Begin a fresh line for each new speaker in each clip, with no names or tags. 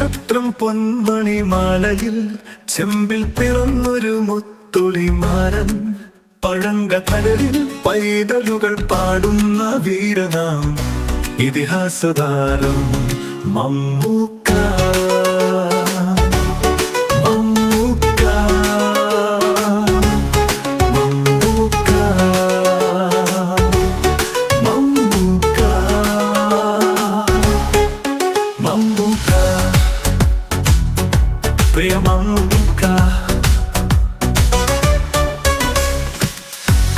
നക്ഷത്രം പൊന്മണി മാലയിൽ ചെമ്പിൽ പിറന്നൊരു മുത്തുളിമാരൻ പഴങ്ക കടലിൽ പൈതലുകൾ പാടുന്ന വീരനാം. ഇതിഹാസതാരം മമ്മൂക്ക പ്രിയ മമ്മൂക്ക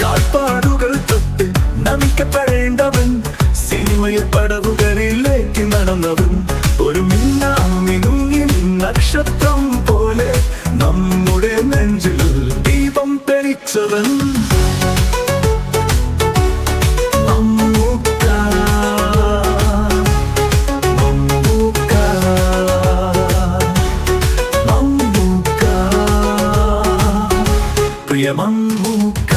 കാൽപ്പാടുകൾ തൊട്ട് നമിക്കപ്പെടേണ്ടവൻ സിനിമയിൽ പടവുകളിലേക്ക് നടന്നവൻ. ഒരു മിന്നാമിനുങ്ങിൻ നക്ഷത്രം പോലെ നമ്മുടെ നെഞ്ചിൽ ദീപം തെളിച്ചവൻ. മമ്മൂക്ക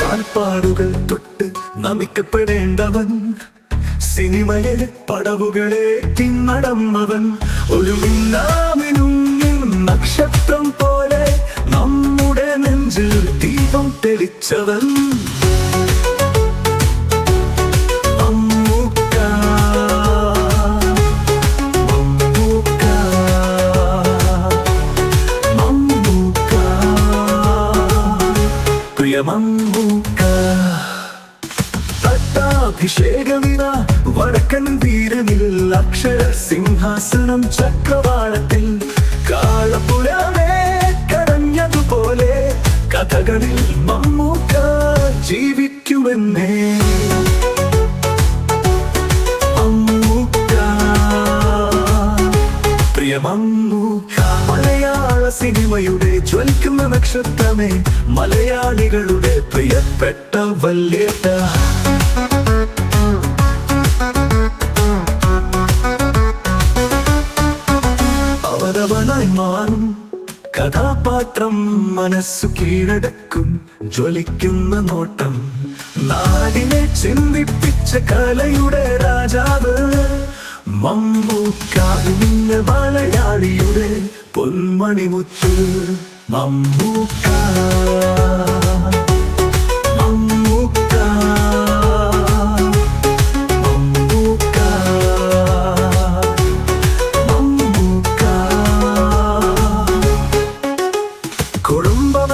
കാൽപ്പാടുകൾ തൊട്ട് നമിക്കപ്പെടേണ്ടവൻ സിനിമയിൽ പടവുകളെ പിന്നടന്നവൻ ഒരു മിന്നാമിനുങ്ങിൻ തെളിച്ചവൻ. പട്ടാഭിഷേകമിത വടക്കൻ വീരനിൽ അക്ഷര സിംഹാസനം ചക്രവാളത്തിൽ കഥകളിൽ മമ്മൂക്ക ജീവിക്കുമെന്നേ. മലയാള സിനിമയുടെ ജ്വലിക്കുന്ന നക്ഷത്രമേ മലയാളികളുടെ പ്രിയപ്പെട്ട വല്യേട്ട. അവരവനായി മാറും. കഥാപാത്രം മനസ്സു കീഴടക്കും ജ്വലിക്കുന്ന നോട്ടം. നാടിനെ ചിന്തിപ്പിച്ച കലയുടെ രാജാവ് മമ്മൂക്കാവിന്ന മലയാളിയുടെ പൊന്മണിമുത്ത് മമ്മൂക്ക.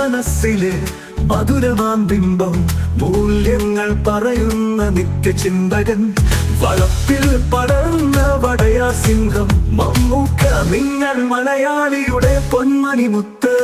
മനസ്സിലെ മധുരമാം ബിംബം മൂല്യങ്ങൾ പറയുന്ന നിത്യചിന്തകൻ. വളപ്പിൽ പടർന്ന വടയാ സിംഹം മമ്മൂക്ക നിങ്ങൾ മലയാളിയുടെ പൊന്മണിമുത്ത്.